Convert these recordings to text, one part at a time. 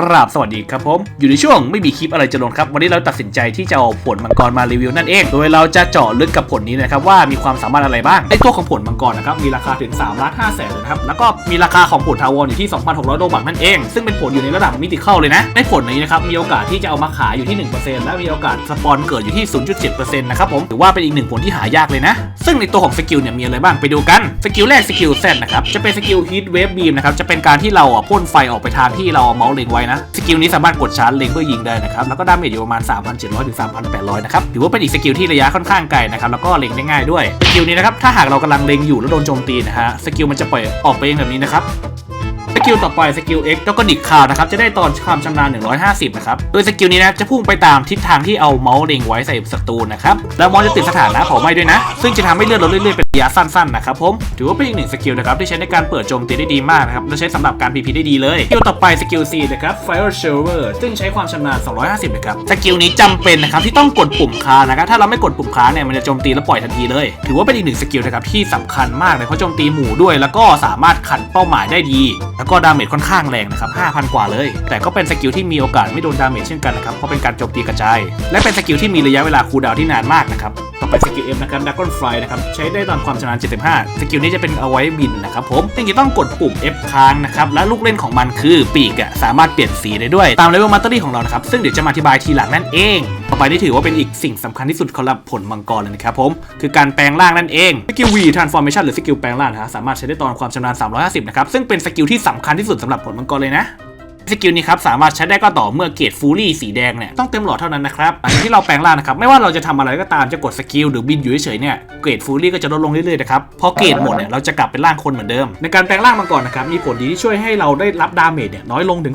กราบสวัสดีครับผม อยู่ในช่วงไม่มีคลิปอะไรจะลงครับ วันนี้เราตัดสินใจที่จะเอาผลมังกรมารีวิวนั่นเอง โดยเราจะเจาะลึกกับผลนี้นะครับว่ามีความสามารถอะไรบ้างไอตัวของผลมังกรนะครับมีราคาถึง3ล้าน5แสนเลยนะครับแล้วก็มีราคาของผลทาวรอยู่ที่ 2,600โดบักนั่นเอง ซึ่งเป็นผลอยู่ในระดับมิติเข้าเลยนะในผลนี้นะครับมีโอกาสที่จะเอามาขายอยู่ที่ 1%และมีโอกาสสปอนเกิดอยู่ที่ 0.7%นะครับผมถือว่าเป็นอีกหนึ่งผลที่หายากเลยนะซึ่งในตัวของสกิลเนี่ยมีอะไรบ้างไปดูกันสกิลแรกสกิลแซนะครับจะเป็นสกิลฮีทเวฟบีมนะครับจะเป็นการที่เราอะพ่นไฟออกไปทางที่เราเมาส์เล็งไว้นะ สกิลนี้สามารถกดชาร์จเล็งเพื่อยิงได้นะครับ แล้วก็ดาเมจอยู่ประมาณ 3,700 ถึง 3,800 นะครับ ถือว่าเป็นอีกสกิลที่ระยะค่อนข้างไกลนะครับ แล้วก็เล็งได้ง่ายด้วย สกิลนี้นะครับ ถ้าหากเรากำลังเล็งอยู่แล้วโดนโจมตีนะฮะ สกิลมันจะปล่อยออกไปเองแบบนี้นะครับ สกิลต่อไปสกิล X แล้วก็ดิกคาวนะครับจะได้ตอนความชำนาญ 150 นะครับ โดยสกิลนี้นะจะพุ่งไปตามทิศทางที่เอาเมาส์เล็งไว้ใส่ศัตรูนะครับแล้วมอนจะติดสถานะเผาไหม้ด้วยนะ ซึ่งจะทำให้เลือดลดเรื่อยๆเป็นระยะสั้นๆนะครับผมถือว่าเป็นอีกหนึ่งสกิลนะครับที่ใช้ในการเปิดโจมตีได้ดีมากนะครับและใช้สำหรับการ PP ได้ดีเลยสกิลต่อไปสกิล C นะครับ Fire Shower ซึ่งใช้ความชำนาญ 250 นะครับสกิลนี้จำเป็นนะครับที่ต้องกดปุ่มค้างนะครับถ้าเราไม่กดปุ่มค้างเนี่ยมันจะโจมตีแล้วปล่อยทันทีเลย ถือว่าเป็นอีกหนึ่งสกิลนะครับที่สำคัญมากเลยเพราะโจมตีหมู่ด้วย แล้วก็สามารถขันเป้าหมายได้ดีแล้วก็ดาเมจค่อนข้างแรงนะครับ 5,000 กว่าเลย แต่ก็เป็นสกิลที่มีโอกาสไม่โดนดาเมจเช่นกันนะครับ เพราะเป็นการโจมตีกระจาย และเป็นสกิลที่มีระยะเวลาคูลดาวน์ที่นานมากนะครับ ต่อไปสกิล F นะครับ Dragon Fly นะครับใช้ได้ตอนความชำนาญ75 สกิลนี้จะเป็นเอาไว้บินนะครับผมซึ่งจะต้องกดปุ่ม F ค้างนะครับและลูกเล่นของมันคือปีกอะสามารถเปลี่ยนสีได้ด้วยตามเลเวลมัตเตอรี่ของเรานะครับซึ่งเดี๋ยวจะมาอธิบายทีหลังนั่นเอง ต่อไปนี่ถือว่าเป็นอีกสิ่งสำคัญที่สุดสำหรับผลมังกรเลยนะครับผมคือการแปลงร่างนั่นเองสกิล V Transformation หรือสกิลแปลงร่างนะสามารถใช้ได้ตอนความชำนาญ350นะครับซึ่งเป็นสกิลที่สำคัญที่สุดสำหรับผลมังกรเลยนะ สกิลนี้ครับสามารถใช้ได้ก็ต่อเมื่อเกรดฟูรี่สีแดงเนี่ยต้องเต็มหลอดเท่านั้นนะครับหลังจากที่เราแปลงร่างนะครับไม่ว่าเราจะทำอะไรก็ตามจะกดสกิลหรือบินอยู่เฉยๆเนี่ยเกรดฟูรี่ก็จะลดลงเรื่อยๆนะครับพอเกรดหมดเนี่ยเราจะกลับเป็นร่างคนเหมือนเดิม ในการแปลงร่างมาก่อนนะครับมีผลดีที่ช่วยให้เราได้รับดาเมจเนี่ยน้อยลงถึง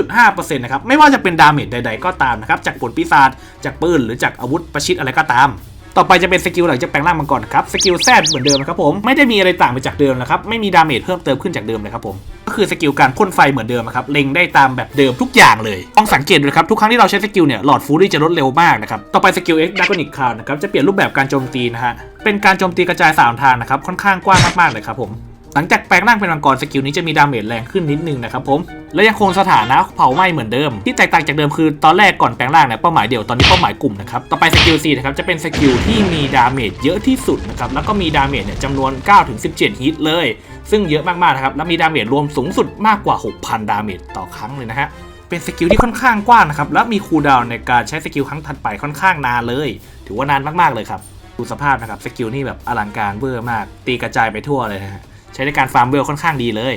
62.5%นะครับไม่ว่าจะเป็นดาเมจใด ๆ ก็ตามนะครับจากผลปีศาจจากปืนหรือจากอาวุธประชิดอะไรก็ตาม ต่อไปจะเป็นสกิลหลังจากแปลงร่างมังกรนะครับสกิลแซดเหมือนเดิมนะครับผมไม่ได้มีอะไรต่างไปจากเดิมนะครับไม่มีดาเมจเพิ่มเติมขึ้นจากเดิมเลยครับผมก็คือสกิลการพ่นไฟเหมือนเดิมนะครับเล็งได้ตามแบบเดิมทุกอย่างเลยต้องสังเกตดูนะครับทุกครั้งที่เราใช้สกิลเนี่ยหลอดฟูรี่จะลดเร็วมากนะครับต่อไปสกิล X d r a g o n i c Cloud นะครับจะเปลี่ยนรูปแบบการโจมตีนะฮะเป็นการโจมตีกระจายสามทางนะครับค่อนข้างกว้างมากๆเลยครับผม หลังจากแปลงร่างเป็นมังกรสกิลนี้จะมีดาเมจแรงขึ้นนิดนึงนะครับผม และยังคงสถานะเผาไหม้เหมือนเดิม ที่แตกต่างจากเดิมคือตอนแรกก่อนแปลงร่างเนี่ยเป้าหมายเดี่ยวตอนนี้เป้าหมายกลุ่มนะครับ ต่อไปสกิล C นะครับจะเป็นสกิลที่มีดาเมจเยอะที่สุดนะครับ แล้วก็มีดาเมจเนี่ยจำนวน 9-17 ฮิตเลย ซึ่งเยอะมากๆนะครับ และมีดาเมจรวมสูงสุดมากกว่า 6,000 ดาเมจต่อครั้งเลยนะฮะเป็นสกิลที่ค่อนข้างกว้างนะครับ และมีคูลดาวน์ในการใช้สกิลครั้งถัดไปค่อนข้างนานเลย ถือว่านานมากๆเลยครับดูสภาพนะครับสกิลนี่แบบอลังการเวอร์มาก ตีกระจายไปทั่วเลยนะฮะ ใช้ในการฟาร์มเวลค่อนข้างดีเลย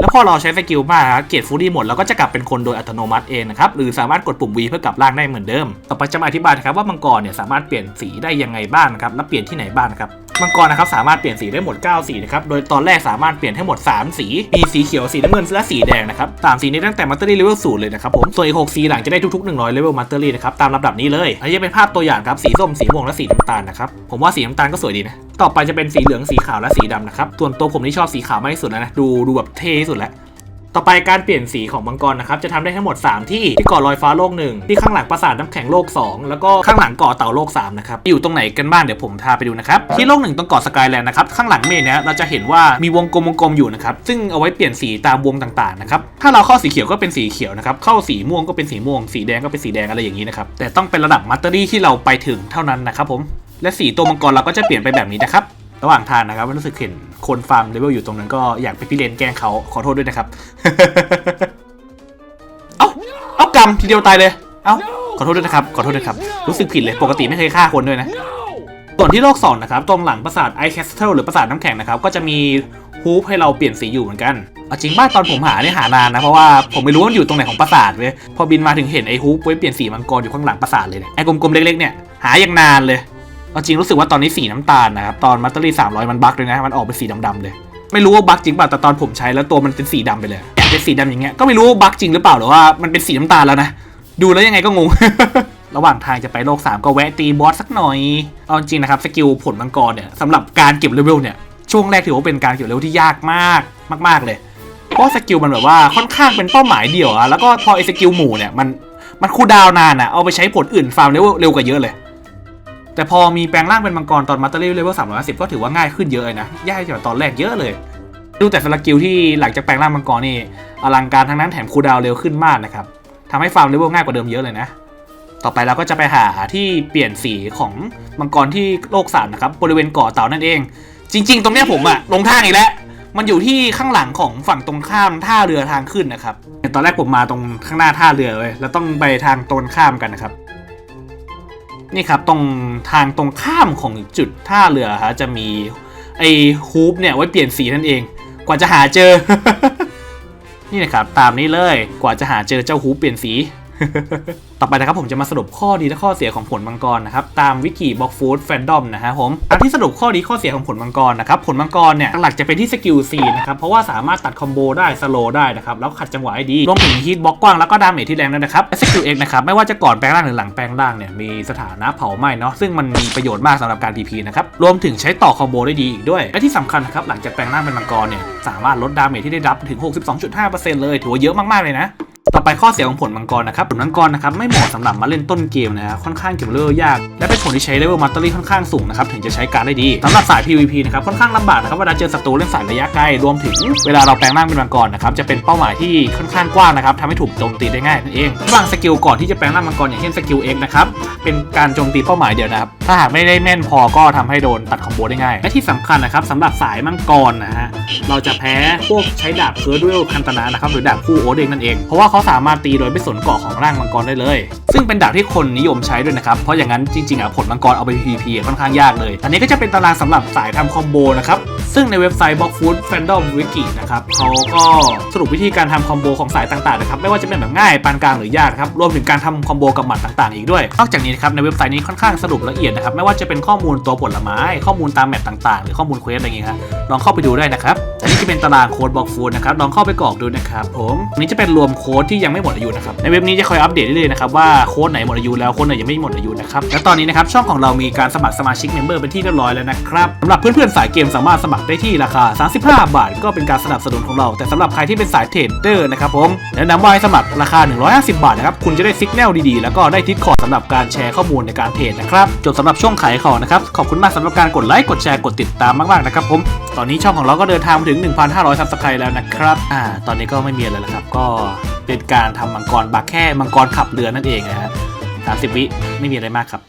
แล้วพอเราใช้สกิลมากครับเกรดฟูดี้หมดเราก็จะกลับเป็นคนโดยอัตโนมัติเองนะครับหรือสามารถกดปุ่ม V เพื่อกลับร่างได้เหมือนเดิม ต่อไปจะมาอธิบายนะครับว่ามังกรเนี่ยสามารถเปลี่ยนสีได้ยังไงบ้างนะครับและเปลี่ยนที่ไหนบ้างครับ มังกรนะครับสามารถเปลี่ยนสีได้หมด 9 สีนะครับ โดยตอนแรกสามารถเปลี่ยนให้หมด 3 สี มีสีเขียว สีน้ำเงิน และสีแดงนะครับสามสีนี้ตั้งแต่มัตเตอรี่เลเวลศูนย์เลยนะครับผม ส่วนอีก 6 สีหลังจะได้ทุกๆ 100เลเวลมัตเตอรี่นะครับ ตามลำดับนี้เลย อันนี้เป็นภาพตัวอย่างครับ สีส้ม สีม่วง และสีน้ำตาลนะครับ ผมว่าสีน้ำตาลก็สวยดีนะ ต่อไปจะเป็นสีเหลือง สีขาว และสีดำนะครับ ส่วนตัวผมที่ชอบสีขาวมากที่สุดแล้วนะ ดูดูแบบเท่สุดแล้ว ต่อไปการเปลี่ยนสีของมังกรนะครับจะทำได้ทั้งหมด 3 ที่ที่เกาะลอยฟ้าโลกหนึ่งที่ข้างหลังปราสาทน้ำแข็งโลก 2 แล้วก็ข้างหลังเกาะเต่าโลก3นะครับอยู่ตรงไหนกันบ้างเดี๋ยวผมพาไปดูนะครับที่โลกหนึ่งตรงเกาะสกายแลนด์นะครับข้างหลังเมฆเนี่ยเราจะเห็นว่ามีวงกลมวงกลมอยู่นะครับซึ่งเอาไว้เปลี่ยนสีตามวงต่างๆนะครับถ้าเราเข้าสีเขียวก็เป็นสีเขียวนะครับเข้าสีม่วงก็เป็นสีม่วง สีแดงก็เป็นสีแดงอะไรอย่างนี้นะครับแต่ต้องเป็นระดับมัตเตอรี่ที่เราไปถึงเท่านั้นนะครับผมและสีตัวมังกรเราก็จะเปลี่ยนไปแบบนี้นะครับระหว่างทางนะครับรู้สึกเห็น คนฟาร์มเลเวลอยู่ตรงนั้นก็อยากไปพี่เลนแกล้งเขาขอโทษด้วยนะครับ เอ้า เอากำทีเดียวตายเลย เอ้า ขอโทษด้วยนะครับ ขอโทษด้วยครับ รู้สึกผิดเลย ปกติไม่เคยฆ่าคนด้วยนะ ส่วนที่โลกสองนะครับ ตรงหลังปราสาทไอแคสเทิลหรือปราสาทน้ำแข็งนะครับ ก็จะมีฮูปให้เราเปลี่ยนสีอยู่เหมือนกันเอาจริงบ้านตอนผมหาเนี่ยหานานนะ เพราะว่าผมไม่รู้ว่ามันอยู่ตรงไหนของปราสาทเว้ย พอบินมาถึงเห็นไอฮูปไว้เปลี่ยนสีมังกรอยู่ข้างหลังปราสาทเลยเนี่ย ไอกลมๆเล็กๆเนี่ยหาอย่างนานเลย จริงรู้สึกว่าตอนนี้สีน้ำตาลนะครับตอนมัตเตอรี่300มันบั๊กเลยนะ มันออกเป็นสีดำๆเลย ไม่รู้ว่าบั๊กจริงเปล่าแต่ตอนผมใช้แล้วตัวมันเป็นสีดำไปเลยอยากเป็นสีดำอย่างเงี้ยก็ไม่รู้ว่าบั๊กจริงหรือเปล่าหรือว่ามันเป็นสีน้ำตาลแล้วนะดูแล้วยังไงก็งง ระหว่างทางจะไปโลก 3 ก็แวะตีบอสสักหน่อยเอาจริงนะครับสกิลผลมังกรเนี่ยสำหรับการเก็บเลเวลเนี่ยช่วงแรกถือว่าเป็นการเก็บเลเวลที่ยากมากมาก ๆเลยเพราะสกิลมันแบบว่าค่อนข้างเป็นเป้าหมายเดียวอะแล้วก็พอไอสกิลหมู่เนี่ยมันมันคูดาวนานอะเอาไปใช้ผลอื่นฟาร์มเร็วเร็วกว่าเยอะเลย แต่พอมีแปลงร่างเป็นมังกรตอนมัตเตอรี่เลเวล350ก็ถือว่าง่ายขึ้นเยอะเลยนะยากกว่าตอนแรกเยอะเลย ดูแต่สกิลที่หลังจากแปลงร่างมังกรนี่อลังการทั้งนั้นแถมคูดาวเร็วขึ้นมากนะครับทำให้ฟาร์มเลเวลง่ายกว่าเดิมเยอะเลยนะ ต่อไปเราก็จะไปหาที่เปลี่ยนสีของมังกรที่โลกสามนะครับบริเวณเกาะเต่านั่นเอง จริง ๆ ตรงเนี้ยผมอะลงทางอีกแล้วมันอยู่ที่ข้างหลังของฝั่งตรงข้ามท่าเรือทางขึ้นนะครับตอนแรกผมมาตรงข้างหน้าท่าเรือเลยแล้วต้องไปทางตรงข้ามกันนะครับ นี่ครับตรงทางตรงข้ามของจุดท่าเรือฮะจะมีไอ้ฮูปเนี่ยไว้เปลี่ยนสีนั่นเอง กว่าจะหาเจอ นี่นะครับตามนี้เลยกว่าจะหาเจอเจ้าฮูปเปลี่ยนสี ต่อไปนะครับผมจะมาสรุปข้อดีและข้อเสียของผลมังกรนะครับตามวิกิบล็อกฟูดแฟนดอมนะฮะผมอันที่สรุปข้อดีข้อเสียของผลมังกรนะครับผลมังกรเนี่ยหลักจะเป็นที่สกิลซีนะครับเพราะว่าสามารถตัดคอมโบได้สโลได้นะครับแล้วขัดจังหวะให้ดีรวมถึงฮีทบล็อกกว้างแล้วก็ดาเมจที่แรงด้วยนะครับและสกิลเอ็กนะครับไม่ว่าจะก่อนแปลงร่างหรือหลังแปลงร่างเนี่ยมีสถานะเผาไหม้เนาะซึ่งมันมีประโยชน์มากสำหรับการ PP นะครับรวมถึงใช้ต่อคอมโบได้ดีอีกด้วยและที่สำคัญนะครับหลังจากแปลงร่างเป็นมังกรเนี่ยสามารถลดดาเมจที่ได้รับถึง 62.5%เลยถือว่าเยอะมากๆเลยนะ ต่อไปข้อเสียของผลมังกรนะครับผลมังกรนะครับไม่เหมาะสำหรับมาเล่นต้นเกมนะฮะค่อนข้างเก็บเลเวลยาก และเป็นผลที่ใช้เลเวลมัตเตอรี่ค่อนข้างสูงนะครับถึงจะใช้การได้ดีสำหรับสาย PVP นะครับค่อนข้างลำบากนะครับเวลาเจอศัตรูเล่นสายระยะไกลรวมถึงเวลาเราแปลงร่างเป็นมังกรนะครับจะเป็นเป้าหมายที่ค่อนข้างกว้างนะครับทำให้ถูกโจมตีได้ง่ายนั่นเองบางสกิลก่อนที่จะแปลงร่างมังกรอย่างเช่นสกิลเอ็กนะครับเป็นการโจมตีเป้าหมายเดียวนะครับถ้าหากไม่ได้แม่นพอก็ทำให้โดนตัดคอมโบได้ง่ายและที่สำคัญนะครับสำหรับสายมังกรนะฮะเราจะแพ้พวกใช้ดาบเคิร์ดด้วยคันตนานะครับหรือดาบคู่โอเดงนั่นเองเพราะว่าเขาสามารถตีโดยไม่สนเกาะของร่างมังกรได้เลย ซึ่งเป็นดาบที่คนนิยมใช้ด้วยนะครับ เพราะอย่างนั้นจริงๆอะผลมังกรเอาไป PVP ค่อนข้างยากเลย อันนี้ก็จะเป็นตารางสำหรับสายทำคอมโบนะครับ ซึ่งในเว็บไซต์ Block Food Fandom Wiki นะครับเขาก็สรุปวิธีการทำคอมโบของสายต่างๆนะครับไม่ว่าจะเป็นแบบง่ายปานกลางหรือยากนะครับรวมถึงการทำคอมโบกับหมัดต่างๆ อีกด้วย นอกจากนี้นะครับในเว็บไซต์นี้ค่อนข้างสรุปละเอียดนะครับไม่ว่าจะเป็นข้อมูลตัวผลไม้ ข้อมูลตามแมปต่างๆ หรือข้อมูลเควสอะไรอย่างเงี้ยครับลองเข้าไปดูได้นะครับอันนี้จะเป็นตารางโค้ดบล็อกฟูดนะครับลองเข้าไปกรอกดูนะครับผมอันนี้จะเป็นรวมโค้ดที่ยังไม่หมดอายุนะครับในเว็บนี้จะคอยอัปเดตเรื่อยๆนะครับว่าโค้ดไหนหมดอายุแล้วโค้ดไหนยังไม่หมดอายุนะครับและตอนนี้นะครับช่องของเรามีการสมัครสมาชิกเมมเบอร์เป็นที่เรียบร้อยแล้วนะครับสำหรับเพื่อนๆสายเกมสามารถสมัครได้ที่ราคา 35 บาท ก็เป็นการสนับสนุนของเรา แต่สำหรับใครที่เป็นสายเทรดเดอร์นะครับผมแนะนำว่าให้สมัครราคา 150 บาทนะครับคุณจะได้ซิกแนลดีๆ แล้วก็ได้ทิสคอร์สำหรับการแชร์ข้อมูลในการเทรดนะครับจบสำหรับช่วงขายของนะครับขอบคุณมากสำหรับการกดไลค์กดแชร์กดติดตามมากๆนะครับผมตอนนี้ช่องของเราก็เดินทางมาถึง 1,500ซับสไครต์แล้วนะครับอ่าตอนนี้ก็ไม่มีอะไรแล้วครับก็ เป็นการทำมังกรบักแค่มังกรขับเรือนั่นเองนะฮะสามสิบวิไม่มีอะไรมากครับ